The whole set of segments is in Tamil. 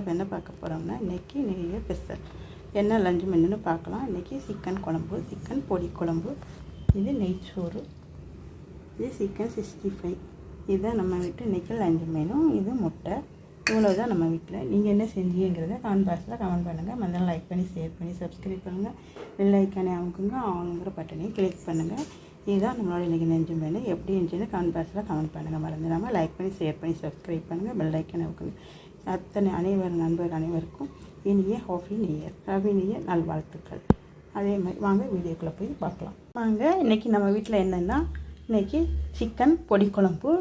சேனல் இப்போ என்ன பார்க்க போகிறோம்னா இன்றைக்கி நிறைய ஸ்பெஷல் என்ன லஞ்சு மெனுன்னு பார்க்கலாம். இன்றைக்கி சிக்கன் குழம்பு சிக்கன் பொடி குழம்பு இது நெய்ச்சோறு இது சிக்கன் சிக்ஸ்டி ஃபைவ் இதுதான் நம்ம வீட்டு இன்றைக்கி லஞ்சு மெனு இது முட்டை. இவ்வளோ தான் நம்ம வீட்டில். நீங்கள் என்ன செஞ்சீங்கிறத கமெண்ட் பாக்ஸில் கமெண்ட் பண்ணுங்கள் மறந்தாலும் லைக் பண்ணி ஷேர் பண்ணி சப்ஸ்கிரைப் பண்ணுங்கள் பெல் ஐக்கானே அமுக்குங்க. அவங்கிற பட்டனையும் கிளிக் பண்ணுங்கள் இதுதான் நம்மளோட இன்றைக்கி நெஞ்சு மெனு எப்படி இருந்துச்சுன்னு கமெண்ட் பாக்ஸில் கமெண்ட் பண்ணுங்கள் மறந்துடாமல் லைக் பண்ணி ஷேர் பண்ணி சப்ஸ்கிரைப் பண்ணுங்கள் பெல் ஐக்கானே அத்தனை அனைவர் நண்பர் அனைவருக்கும் இனிய ஹாஃபி நியர் ஹாஃபி நியர் நல்வாழ்த்துக்கள். அதே மாதிரி வாங்க வீடியோக்குள்ளே போய் பார்க்கலாம். வாங்க இன்றைக்கி நம்ம வீட்டில் என்னென்னா இன்றைக்கி சிக்கன் பொடி குழம்பு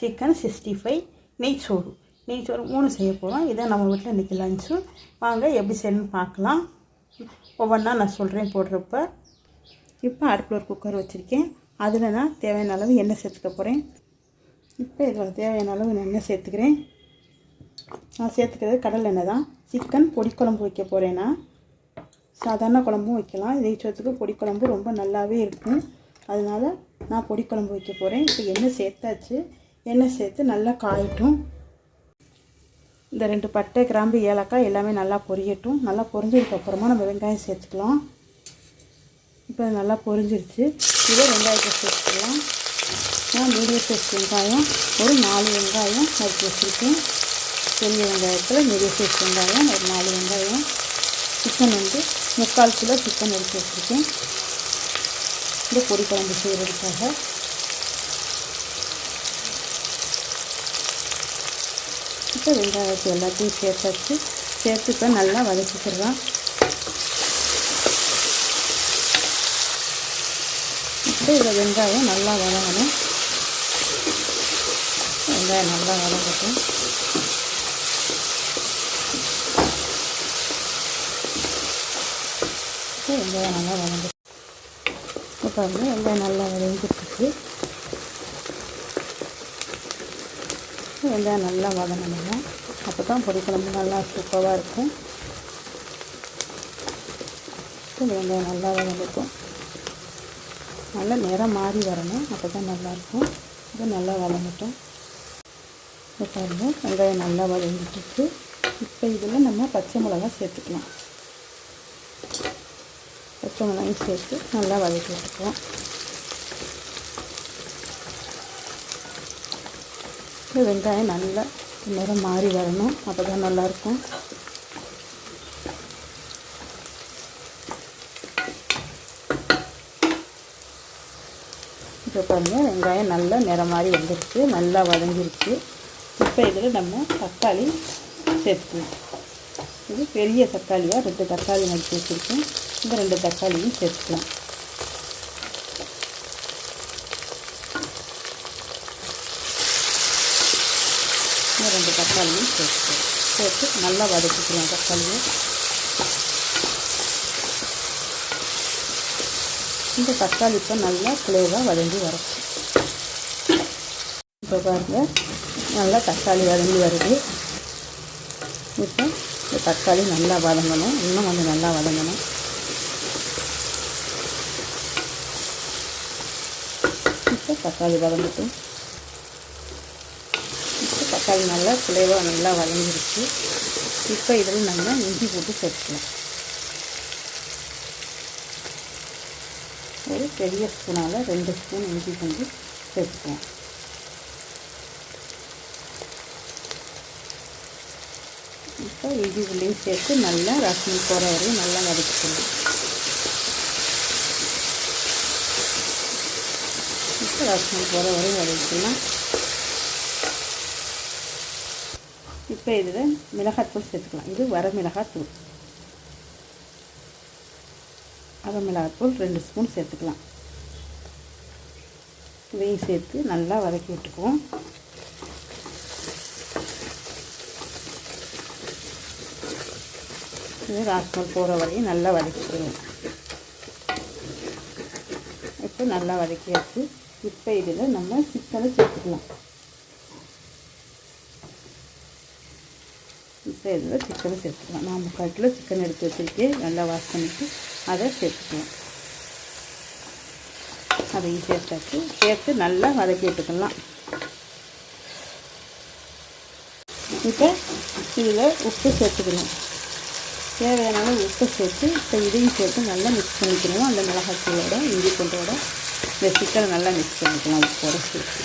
சிக்கன் சிக்ஸ்டி ஃபைவ் நெய் சோறு. நெய் சோறு மூணு செய்ய போகிறோம் இதான் நம்ம வீட்டில் இன்றைக்கி லஞ்சு வாங்க எப்படி செய்யணும்னு பார்க்கலாம். ஒவ்வொன்றா நான் சொல்கிறேன் போடுறப்ப. இப்போ அடுப்பில் ஒரு குக்கர் வச்சுருக்கேன். அதில் நான் தேவையான அளவு எண்ணெய் சேர்த்துக்க போகிறேன் இப்போ இதில் தேவையான அளவு நான் எண்ணெய் சேர்த்துக்கிறேன். நான் சேர்த்துக்கிறது கடல் எண்ணெய் தான். சிக்கன் பொடி குழம்பு வைக்க போகிறேன்னா சாதாரண குழம்பும் வைக்கலாம். இதை சோத்துக்கு பொடி குழம்பு ரொம்ப நல்லாவே இருக்கும். அதனால் நான் பொடி குழம்பு வைக்க போகிறேன் இப்போ எண்ணெய் சேர்த்தாச்சு. எண்ணெய் சேர்த்து நல்லா காயட்டும். இந்த ரெண்டு பட்டை கிராம்பு ஏலக்காய் எல்லாமே நல்லா பொரியட்டும். நல்லா பொரிஞ்சதுக்கப்புறமா நம்ம வெங்காயம் சேர்த்துக்கலாம். இப்போ நல்லா பொரிஞ்சிருச்சு. இதை வெங்காயத்தை சேர்த்துக்கலாம். நான் மீடியம் சைஸ் வெங்காயம் ஒரு நாலு வெங்காயம் நறுக்கி வச்சுருக்கேன் பெரிய வெங்காயத்தில் நிறைய சைஸ் வெங்காயம் ஒரு நாலு வெங்காயம். சிக்கன் வந்து முக்கால் கிலோ சிக்கன் எடுத்து வச்சுருக்கேன். இந்த பொடி குழம்பு செய்கிறதுக்காக இப்போ வெங்காயத்தை எல்லாத்தையும் சேர்த்தாச்சு. சேர்த்து இப்போ நல்லா வதக்கிக்கிறலாம் இப்போ இதில் வெங்காயம் நல்லா வதங்கணும். வெங்காயம் நல்லா வதங்கட்டும். வெங்காயம் நல்லா வதங்க இப்போ பாருங்கள் வெங்காயம் நல்லா வதங்கிட்டுருக்கு வெங்காயம் நல்லா வதங்கணுங்க அப்போ தான் பொடி குழம்பு நல்லா சூப்பராக இருக்கும். வெங்காயம் நல்லா வளர்ந்துருக்கும். நல்லா நிறம் மாறி வரணும். அப்போ தான் நல்லாயிருக்கும் இப்போ நல்லா வதங்கட்டும் இப்போ பாருங்கள் வெங்காயம் நல்லா வதங்கிட்டுருக்கு இப்போ இதில் நம்ம பச்சை மிளகா சேர்த்துக்கலாம். பச்சை சேர்த்து நல்லா வதக்கி விட்டுக்குவோம் இந்த வெங்காயம் நல்லா நிறம் மாறி வரணும். அப்போ தான் நல்லாயிருக்கும். இப்போ பாருங்கள் வெங்காயம் நல்லா நிறம் மாதிரி வந்துருச்சு. நல்லா வதங்கிருச்சு. இப்போ இதில் நம்ம தக்காளி சேர்த்துக்கலாம். இது பெரிய தக்காளியாக ரெண்டு தக்காளி நடிச்சு வச்சுருக்கேன். இந்த ரெண்டு தக்காளியும் சேர்த்துக்கலாம். இந்த ரெண்டு தக்காளியும் சேர்த்துக்கலாம். சேர்த்து நல்லா வதக்கிக்கலாம் தக்காளியை. இந்த தக்காளி இப்போ நல்லா ஃப்ளேவாக வதங்கி வரும் இப்போ பாருங்கள் நல்லா தக்காளி வதங்கி வருது. இப்போ இந்த தக்காளி நல்லா வதங்கணும். இன்னும் கொஞ்சம் நல்லா வதங்கணும் இப்போ தக்காளி வதங்கட்டும். இப்போ தக்காளி நல்லா குலைவாக நல்லா வதங்கிருச்சு. இப்போ இதில் நம்ம இஞ்சி போட்டு சேர்த்துக்கலாம் ஒரு பெரிய ஸ்பூனால் ரெண்டு ஸ்பூன் இஞ்சி பூண்டு சேர்த்துக்குவோம் இப்போ இஞ்சி உள்ளையும் சேர்த்து நல்லா ரசம் போகிற வரையும் நல்லா வதக்கிக்கணும். வாசனை போகிற வரையும் வதக்கிக்கலாம் இப்போ இதில் மிளகாத்தூள் சேர்த்துக்கலாம். இது வர மிளகாத்தூள் அரை மிளகாத்தூள் ரெண்டு ஸ்பூன் சேர்த்துக்கலாம். இதையும் சேர்த்து நல்லா வதக்கி விட்டுக்குவோம். இது ராஸ்மல் போகிற வரையும் நல்லா வதக்கிடுவோம் இப்போ நல்லா வதக்கியாச்சு. இப்போ இதில் நம்ம சிக்கனை சேர்த்துக்கலாம். இப்போ இதில் சிக்கனை சேர்த்துக்கலாம். நான் முக்கால் கிலோ சிக்கன் எடுத்து வச்சுருக்கேன். நல்லா வாஷ் பண்ணிவிட்டு அதை சேர்த்துக்கலாம். அதையும் சேர்த்தாச்சு சேர்த்து நல்லா வதக்கி விட்டுக்கலாம் இப்போ இதில் உப்பு சேர்த்துக்கணும் தேவையான உப்பு சேர்த்து இப்போ இதையும் சேர்த்து நல்லா மிக்ஸ் பண்ணிக்கணும். அந்த மிளகாத்தூளோட இஞ்சி பூண்டோட. இந்த சிக்கனை நல்லா மிக்ஸ் பண்ணிக்கலாம். உப்போட சேர்த்து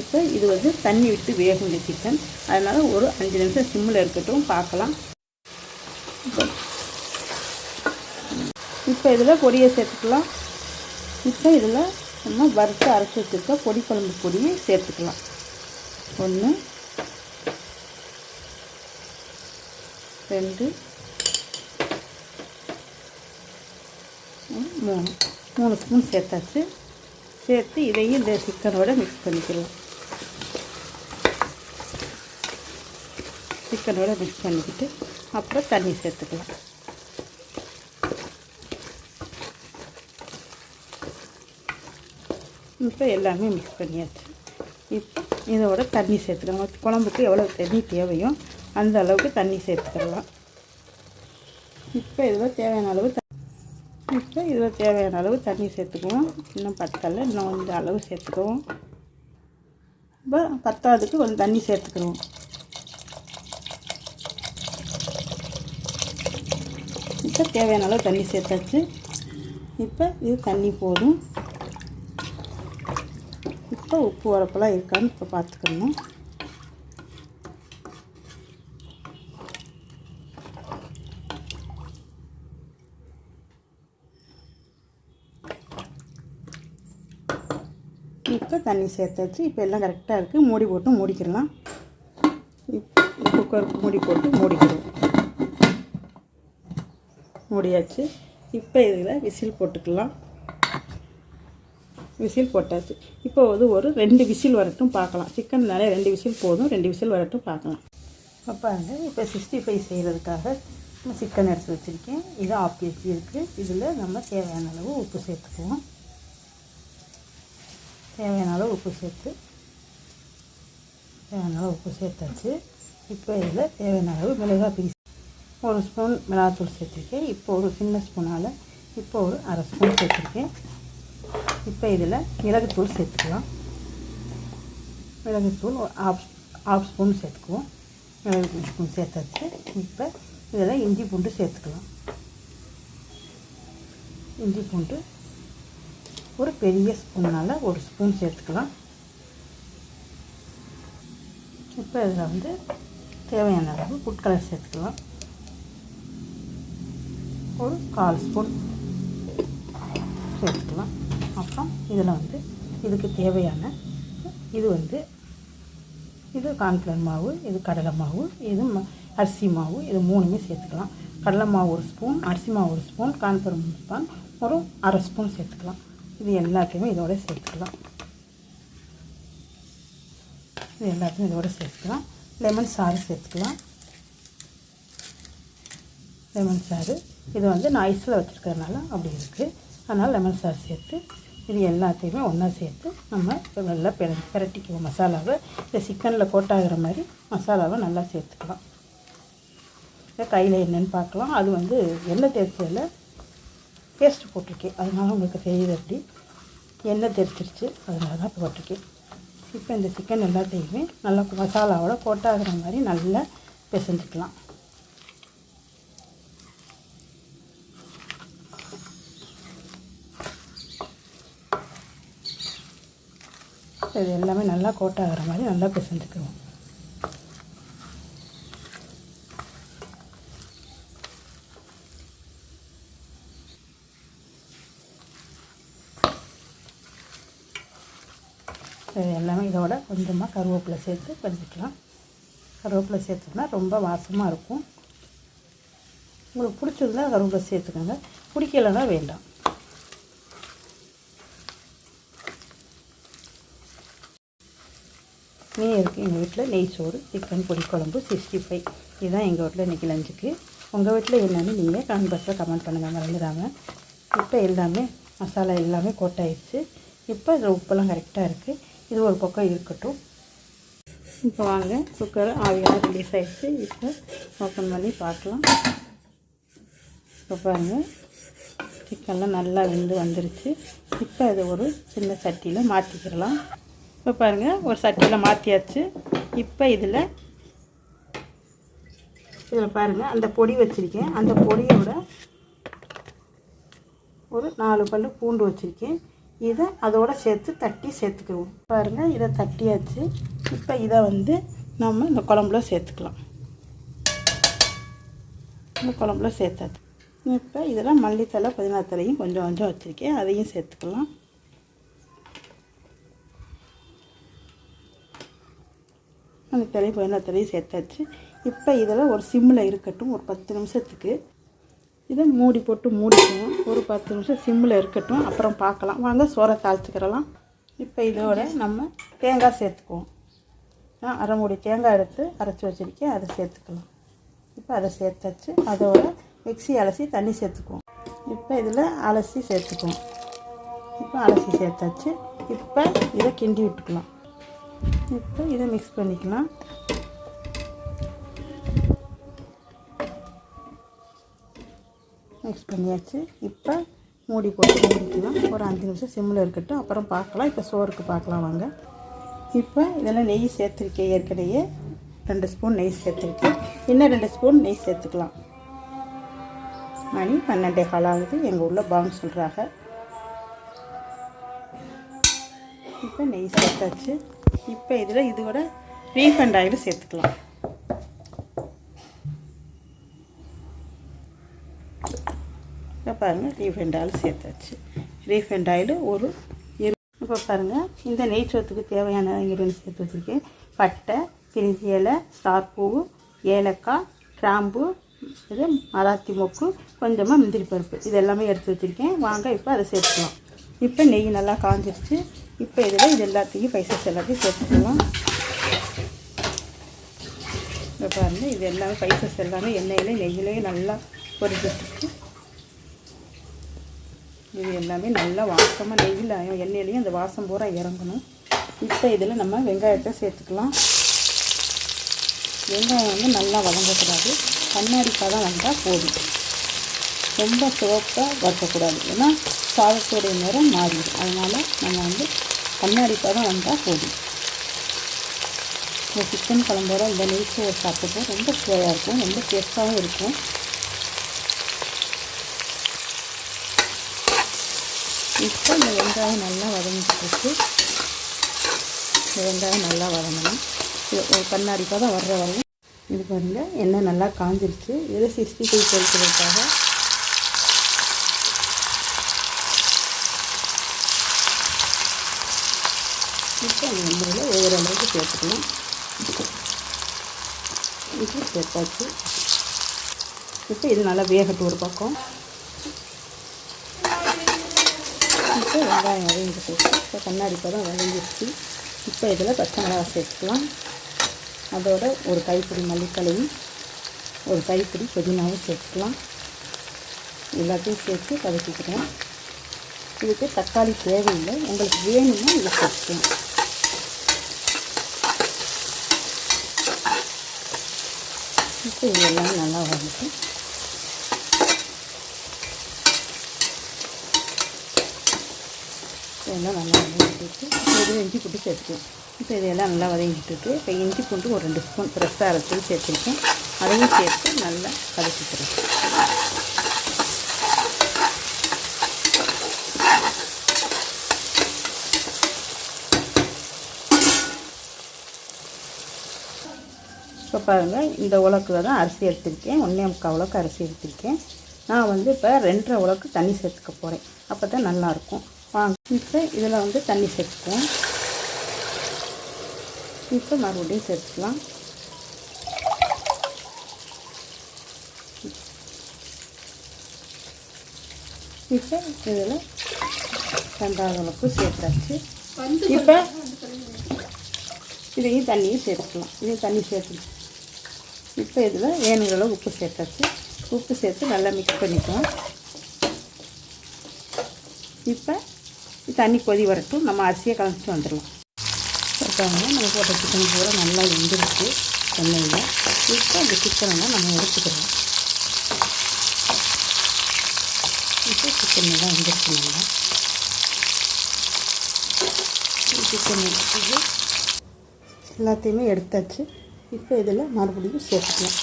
இப்போ இது வந்து தண்ணி விட்டு வேகும் இந்த சிக்கன். அதனால் ஒரு அஞ்சு நிமிஷம் சிம்மில் இருக்கட்டும் பார்க்கலாம். இப்போ இப்போ இதில் பொடியை சேர்த்துக்கலாம். இப்போ இதில் நம்ம வறுத்து அரைச்சி வச்சுருக்க பொடி குழம்பு பொடியை சேர்த்துக்கலாம். ஒன்று ரெண்டு. மூணு. மூணு ஸ்பூன் சேர்த்தாச்சு. சேர்த்து இதையும் இந்த சிக்கனோட மிக்ஸ் பண்ணிக்கலாம் சிக்கனோட மிக்ஸ் பண்ணிக்கிட்டு அப்புறம் தண்ணி சேர்த்துக்கலாம். இப்போ எல்லாமே மிக்ஸ் பண்ணியாச்சு. இப்போ இதோட தண்ணி சேர்த்துக்கலாம். குழம்புக்கு எவ்வளோ தண்ணி தேவையோ அந்த அளவுக்கு தண்ணி சேர்த்துக்கலாம். இப்போ இதில் தேவையான அளவு இப்போ இதில் தேவையான அளவு தண்ணி சேர்த்துக்குவோம். இன்னும் பத்தலை இன்னும் இந்த அளவு சேர்த்துக்குவோம். இப்போ பத்தாவதுக்கு கொஞ்சம் தண்ணி சேர்த்துக்குவோம். இப்போ தேவையான அளவு தண்ணி சேர்த்தாச்சு. இப்போ இது தண்ணி போதும். இப்போ உப்பு உரப்பெல்லாம் இருக்கான்னு இப்போ பார்த்துக்கணும் இப்போ தண்ணி சேர்த்தாச்சு இப்போ எல்லாம் கரெக்டாக இருக்குது மூடி போட்டு மூடிக்கிடலாம் குக்கர் குக்கருக்கு மூடி போட்டு மூடிக்கிறோம். மூடியாச்சு. இப்போ இதில் விசில் போட்டுக்கலாம். விசில் போட்டாச்சு. இப்போ வந்து ஒரு ரெண்டு விசில் வரட்டும் பார்க்கலாம். சிக்கன்னாலே ரெண்டு விசில் போதும். ரெண்டு விசில் வரட்டும் பார்க்கலாம். அப்போ வந்து இப்போ சிக்ஸ்டி ஃபைவ் செய்கிறதுக்காக சிக்கன் எடுத்து வச்சுருக்கேன். இது ஆஃப் கேஜி இருக்குது இதில் நம்ம தேவையான அளவு உப்பு சேர்த்துக்குவோம். தேவையான அளவு உப்பு சேர்த்து தேவையான அளவு உப்பு சேர்த்தாச்சு. இப்போ இதில் தேவையான அளவு மிளகாய் பீஸ். ஒரு ஸ்பூன் மிளகாத்தூள் சேர்த்துருக்கேன். இப்போ ஒரு சின்ன ஸ்பூனால் இப்போ ஒரு அரை ஸ்பூன் சேர்த்துருக்கேன். இப்போ இதில் மிளகுத்தூள் சேர்த்துக்கலாம். மிளகுத்தூள் ஒரு ஆஃப் ஆஃப் ஸ்பூன் சேர்த்துக்குவோம். மிளகு ஸ்பூன் சேர்த்தாச்சு. இப்போ இதில் இஞ்சி பூண்டு சேர்த்துக்கலாம். இஞ்சி பூண்டு ஒரு பெரிய ஸ்பூனால் ஒரு ஸ்பூன் சேர்த்துக்கலாம். இப்போ இதில் வந்து தேவையான அளவு ஃபுட் கலர் சேர்த்துக்கலாம். ஒரு கால் ஸ்பூன் சேர்த்துக்கலாம். அப்புறம் இதில் வந்து இதுக்கு தேவையான இது வந்து இது கார்ன்ஃப்ளவர் மாவு இது கடலை மாவு இது ம- அரிசி மாவு இது மூணுமே சேர்த்துக்கலாம். கடலை மாவு ஒரு ஸ்பூன் அரிசி மாவு ஒரு ஸ்பூன் கார்ன்ஃப்ளவர் ஸ்பூன் ஒரு அரை ஸ்பூன் சேர்த்துக்கலாம். இது எல்லாத்தையுமே இதோட சேர்த்துக்கலாம். இது எல்லாத்தையும் இதோட சேர்த்துக்கலாம். லெமன் சாறு சேர்த்துக்கலாம். லெமன் சாறு. இது வந்து நான் ஐஸில் அப்படி இருக்குது அதனால் லெமன் சாறு சேர்த்து இது எல்லாத்தையுமே ஒன்றா சேர்த்து நம்ம நல்லா பெர பிரட்டிக்குவோம் மசாலாவை. இந்த சிக்கனில் கோட்டாகிற மாதிரி மசாலாவை நல்லா சேர்த்துக்கலாம். இதை கையில் என்னென்னு பார்க்கலாம். அது வந்து எண்ணெய் தேய்ச்சதில் பேஸ்ட் போட்டிருக்கேன். அதனால உங்களுக்கு தெரியுது அப்படி எண்ணெய் தெரிச்சிருச்சு அதனால தான் போட்டிருக்கேன். இப்போ இந்த சிக்கன் எல்லாத்தையுமே நல்லா மசாலாவோட கோட்டாகிற மாதிரி நல்லா பிசைஞ்சிக்கலாம். இது எல்லாமே நல்லா கோட்டாகிற மாதிரி நல்லா பிசைஞ்சுக்குவோம் இது எல்லாமே இதோட கொஞ்சமாக கருவேப்பிலை சேர்த்து பண்ணிக்கலாம் கருவேப்பிலை சேர்த்தோம்னா ரொம்ப வாசமாக இருக்கும். உங்களுக்கு பிடிச்சிருந்தா கருவேப்பிலை சேர்த்துக்கோங்க. பிடிக்கலைன்னா வேண்டாம். நெய் இருக்குது எங்கள் வீட்டில் நெய் சோறு சிக்கன் பொடி குழம்பு சிக்ஸ்டி ஃபைவ். இதுதான் எங்கள் வீட்டில் இன்றைக்கி லஞ்சுக்கு உங்கள் வீட்டில் என்னென்னு நீங்கள் கமெண்ட் பாக்ஸில் கமெண்ட் பண்ணுங்கள் மறந்துடாம. இப்போ எல்லாமே மசாலா எல்லாமே கோட்டாயிடுச்சு. இப்போ இதில் உப்பெல்லாம் கரெக்டாக இருக்குது இது ஒரு பக்கம் இருக்கட்டும். இப்போ வாங்க குக்கர் ஆவியாக ரிலீஸ் ஆகிடுச்சு இப்போ ஓப்பன் பண்ணி பார்க்கலாம். இப்போ பாருங்கள் சிக்கன்லாம் நல்லா வெந்து வந்துருச்சு. இப்போ அதை ஒரு சின்ன சட்டியில் மாற்றிக்கிறலாம் இப்போ பாருங்கள் ஒரு சட்டியில் மாற்றியாச்சு இப்போ இதில் இதில் பாருங்கள் அந்த பொடி வச்சுருக்கேன். அந்த பொடியோட ஒரு நாலு பல் பூண்டு வச்சுருக்கேன். இதை அதோட சேர்த்து தட்டி சேர்த்துக்குவோம். பாருங்கள் இதை தட்டியாச்சு. இப்போ இதை வந்து நம்ம இந்த குழம்புல சேர்த்துக்கலாம். இந்த குழம்புல சேர்த்தாச்சு. இப்போ இதில் மல்லித்தலை புதினாத்தலையும் கொஞ்சம் கொஞ்சம் வச்சுருக்கேன். அதையும் சேர்த்துக்கலாம். மல்லித்தலையும் புதினா தலையும் சேர்த்தாச்சு. இப்போ இதில் ஒரு சிம்மில் இருக்கட்டும் ஒரு பத்து நிமிஷத்துக்கு இதை மூடி போட்டு மூடிக்குவோம். ஒரு பத்து நிமிஷம் சிம்மில் இருக்கட்டும். அப்புறம் பார்க்கலாம். வாங்க சோறை தாளிச்சுக்கிறலாம். இப்போ இதோட நம்ம தேங்காய் சேர்த்துக்குவோம். நான் அரை மூடி தேங்காய் எடுத்து அரைச்சி வச்சுருக்கேன். அதை சேர்த்துக்கலாம். இப்போ அதை சேர்த்தாச்சு. அதோட மிக்ஸி அலசி தண்ணி சேர்த்துக்குவோம். இப்போ இதில் அலசி சேர்த்துக்குவோம். இப்போ அலசி சேர்த்தாச்சு. இப்போ இதை கிண்டி விட்டுக்கலாம். இப்போ இதை மிக்ஸ் பண்ணிக்கலாம். மிக்ஸ் பண்ணியாச்சு. இப்போ மூடி போட்டு மூடிக்கலாம். ஒரு அஞ்சு நிமிஷம் சிம்மில் இருக்கட்டும். அப்புறம் பார்க்கலாம். இப்போ சோறுக்கு பார்க்கலாம் வாங்க. இப்போ இதெல்லாம் நெய் சேர்த்துருக்கேன். ஏற்கனவே ரெண்டு ஸ்பூன் நெய் சேர்த்துருக்கேன். இன்னும் ரெண்டு ஸ்பூன் நெய் சேர்த்துக்கலாம். மணி பன்னெண்டே கால் ஆகுது. எங்கள் ஊரில் பாங்கு சொல்கிறாங்க இப்போ நெய் சேர்த்தாச்சு. இப்போ இதில் இதோட ரீஃபண்ட் ஆயில் சேர்த்துக்கலாம். இப்போ பாருங்கள் ரீஃபைண்ட் ஆயில் சேர்த்தாச்சு. ரீஃபைண்ட் ஆயில் ஒரு இரு இப்போ பாருங்கள் இந்த நெய் சோத்துக்கு தேவையான இன்கிரியன்ஸ் சேர்த்து வச்சுருக்கேன். பட்டை பிரிஞ்சி இலை ஸ்டார்பூ ஏலக்காய் கிராம்பு இது மராத்தி மொக்கு கொஞ்சமாக முந்திரி பருப்பு. இது எல்லாமே எடுத்து வச்சுருக்கேன். வாங்க இப்போ அதை சேர்த்துக்கலாம். இப்போ நெய் நல்லா காஞ்சிருச்சு. இப்போ இதில் இது எல்லாத்தையும் பைசஸ் எல்லாத்தையும் சேர்த்துக்கலாம். இப்போ பாருங்கள் இது எல்லாமே பைசஸ் எல்லாமே எண்ணெயிலே நெய்யிலேயே நல்லா பொரிச்சிட்டு இது எல்லாமே நல்லா வாசமாக நெய்யில் எண்ணெயிலையும் அந்த வாசம் பூரா இறங்கணும். இப்போ இதில் நம்ம வெங்காயத்தை சேர்த்துக்கலாம். வெங்காயம் வந்து நல்லா வதங்கக்கூடாது. கண்ணாடி தான் வந்தால் போதும். ரொம்ப சிவப்பாக வறுக்கக்கூடாது. ஏன்னா சாதத்துடைய நேரம் மாறிடும். அதனால் நம்ம வந்து கண்ணாடி தான் வந்தால் போதும். இந்த சிக்கன் குழம்போட இந்த நெய்ச்சோறு சாப்பிட்டு ரொம்ப சுவையாக இருக்கும். ரொம்ப டேஸ்ட்டாகவும் இருக்கும். இப்போ இந்த வெங்காயம் நல்லா வதங்கிட்டு இந்த வெங்காயம் நல்லா வதங்கணும். இது கண்ணாடி வர்ற வரையும் இது பாருங்கள் எண்ணெய் நல்லா காஞ்சிருச்சு. இது சிக்ஸ்டி ஃபைவ் பொரிக்கிறதுக்காக இப்போ அந்த எண்ணெயில் ஒவ்வொரு அளவுக்கு சேர்த்துக்கணும். இப்போ சேர்த்தாச்சு. இப்போ இது நல்லா வேகட்டும் ஒரு பக்கம். வெங்காயம் வதங்கி வதங்கிட்டு இப்போ கண்ணாடி பதம் வதங்கிடுச்சு. இப்போ இதில் பச்சை மிளகா சேர்த்துக்கலாம். அதோட ஒரு கைப்பிடி மல்லித்தலையும் ஒரு கைப்பிடி புதினாவும் சேர்த்துக்கலாம். எல்லாத்தையும் சேர்த்து வதக்கிக்கிறேன். இதுக்கு தக்காளி தேவையில்லை. உங்களுக்கு வேணும்னா இதை சேர்த்துக்கலாம். இப்போ இது எல்லாமே நல்லா வந்துட்டு எல்லாம் நல்லா வதங்கிட்டு இது இஞ்சி பூண்டு சேர்த்துக்குவோம். இப்போ இதெல்லாம் நல்லா வதங்கிட்டு இப்போ இஞ்சி பூண்டு ஒரு ரெண்டு ஸ்பூன் ஃப்ரெஷ்ஷாக அரைச்சி சேர்த்துருக்கேன். அதையும் சேர்த்து நல்லா கலக்கிக்கிறேன் இப்போ பாருங்கள் இந்த உலக்கில் தான் அரிசி எடுத்திருக்கேன். ஒன்றே முக்கால் உலக்கு அரிசி எடுத்திருக்கேன். நான் வந்து இப்போ ரெண்டரை உலக்கு தண்ணி சேர்த்துக்க போகிறேன் அப்போ தான் நல்லாயிருக்கும். வாங்க இப்போ இதில் வந்து தண்ணி சேர்த்துக்குவோம். இப்போ மறுபடியும் சேர்த்துக்கலாம். இப்போ இதில் ரெண்டாவது அளவுக்கு சேர்த்தாச்சு. இப்போ இதையும் தண்ணியும் சேர்த்துக்கலாம். இதையும் தண்ணி சேர்த்து இப்போ இதில் வேணுங்கிற அளவு உப்பு சேர்த்தாச்சு. உப்பு சேர்த்து நல்லா மிக்ஸ் பண்ணிக்கலாம் இப்போ தண்ணி கொதி வரட்டும். நம்ம அரிசியை கலந்துட்டு வந்துடலாம். பார்த்தாங்க நம்ம போட்ட சிக்கன் பூரா நல்லா வெந்துருச்சு. எண்ணெயில் இப்போ அந்த சிக்கனெல்லாம் நம்ம எடுத்துக்கிறோம் இப்போ சிக்கன் எல்லாம் வந்துருச்சு நல்லா. சிக்கன் எடுத்து எல்லாத்தையுமே எடுத்தாச்சு. இப்போ இதில் மறுபடியும் சேர்த்துக்கலாம்.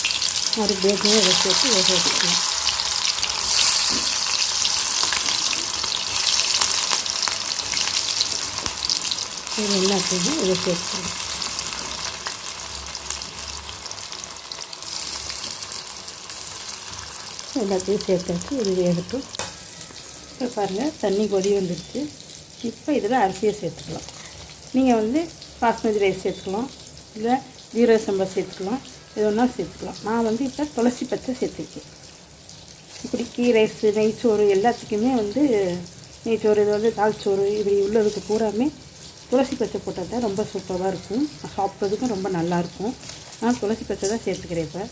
மறுபடியும் சேர்த்து வேக வச்சுக்கலாம். இது எல்லாத்தையுமே இதை சேர்த்துக்கலாம் எல்லாத்தையும் சேர்த்தாச்சு இது வேகட்டும். இப்போ பாருங்கள் தண்ணி கொதி வந்துடுச்சு. இப்போ இதில் அரிசியை சேர்த்துக்கலாம். நீங்கள் வந்து பாஸ்மதி ரைஸ் சேர்த்துக்கலாம் இல்லை ஜீரோ சம்பா சேர்த்துக்கலாம் இது ஒன்றா சேர்த்துக்கலாம். நான் வந்து இப்போ துளசி பச்சை சேர்த்துருக்கேன். இப்படி கீ ரைஸ் நெய்ச்சோறு எல்லாத்துக்குமே வந்து நெய்ச்சோறு இது வந்து தால்ச்சோறு இப்படி உள்ளதுக்கு பூராமே துளசி பச்சை போட்டால் தான் ரொம்ப சூப்பராக இருக்கும். சாப்பிட்றதுக்கும் ரொம்ப நல்லாயிருக்கும். நான் துளசி பச்சை தான் சேர்த்துக்கிறேன் இப்போ.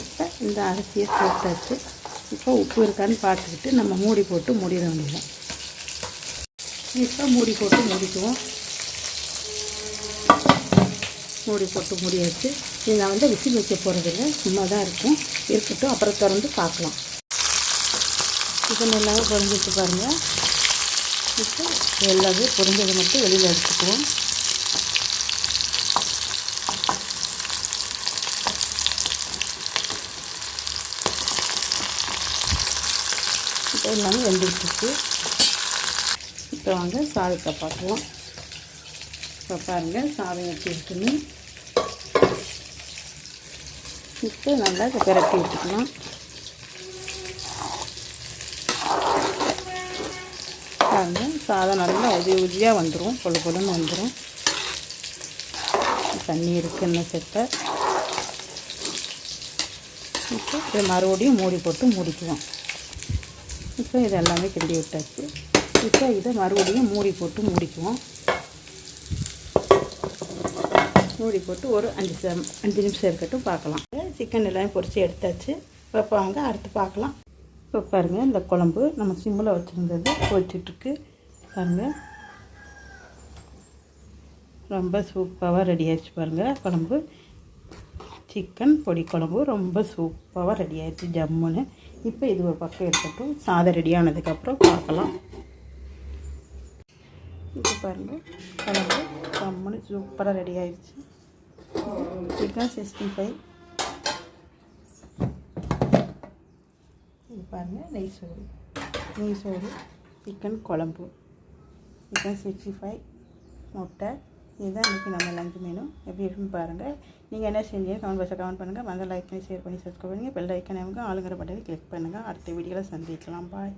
இப்போ இந்த அரிசியை சேர்த்தாச்சு. இப்போ உப்பு இருக்கான்னு பார்த்துக்கிட்டு நம்ம மூடி போட்டு மூடிட வேண்டியதான் இப்போ மூடி போட்டு மூடிக்குவோம். மூடி போட்டு மூடியாச்சு. இது நான் வந்து விசில் வைக்க போகிறதில்ல சும்மா தான் இருக்கும். இருக்கட்டும். அப்புறம் திறந்து பார்க்கலாம். சிக்கன் எல்லாமே குறைஞ்சிட்டு பாருங்கள் இப்போ எல்லாமே பொரிஞ்சதை மட்டும் வெளியில் எடுத்துக்குவோம். இப்போ எல்லாமே வெந்துட்டுருக்கு இப்போ வாங்க சாதத்தை பார்க்கலாம். இப்போ பாருங்கள் சாதம் எப்படி இருக்குன்னு. இப்போ நல்லா இதை பிரட்டி விட்டுக்கலாம் பாருங்கள் சாதம் நல்லா உதவி உதவியாக வந்துடும் கொழு கொழுன்னு வந்துடும் தண்ணி இருக்குன்னு செத்த இப்போ இதை மறுபடியும் மூடி போட்டு மூடிக்குவோம். இப்போ இது எல்லாமே கிண்டி விட்டாச்சு. இப்போ இதை மறுபடியும் மூடி போட்டு மூடிக்குவோம். மூடி போட்டு ஒரு அஞ்சு அஞ்சு நிமிஷம் இருக்கட்டும் பார்க்கலாம். சிக்கன் எல்லாமே பொரித்து எடுத்தாச்சு. இப்போ வாங்க அடுத்து பார்க்கலாம். இப்போ பாருங்கள் இந்த குழம்பு நம்ம சிம்மில் வச்சுருந்தது கொதிச்சிட்ருக்கு பாருங்கள் ரொம்ப சூப்பராக ரெடி ஆயிடுச்சு பாருங்கள் குழம்பு. சிக்கன் பொடி குழம்பு ரொம்ப சூப்பராக ரெடி ஆயிடுச்சு ஜம்முன்னு. இப்போ இது ஒரு பக்கம் இருக்கட்டும். சாதம் ரெடி ஆனதுக்கப்புறம் பார்க்கலாம். இப்போ பாருங்கள் குழம்பு ஜம்முன்னு சூப்பராக ரெடி ஆயிடுச்சு. சிக்கன் சிக்ஸ்டி ஃபைவ் இது பாருங்கள் நெய் சோறு. நெய் சோறு சிக்கன் குழம்பு. சிக்கன் சிக்ஸ்டி ஃபைவ் முட்டை. இதுதான் இன்றைக்கி நம்ம லஞ்சு மெனு எப்படி இருக்குன்னு பாருங்கள் நீங்கள் என்ன செஞ்சீங்க கமெண்ட் பாக்ஸில் கமெண்ட் பண்ணுங்கள் மந்த லைக் பண்ணி ஷேர் பண்ணி சப்ஸ்கிரைப் பண்ணுங்கள் பெல் ஐக்கன் ஆளுங்கிற பட்டனை கிளிக் பண்ணுங்கள் அடுத்த வீடியோவில் சந்திக்கலாம். பாய்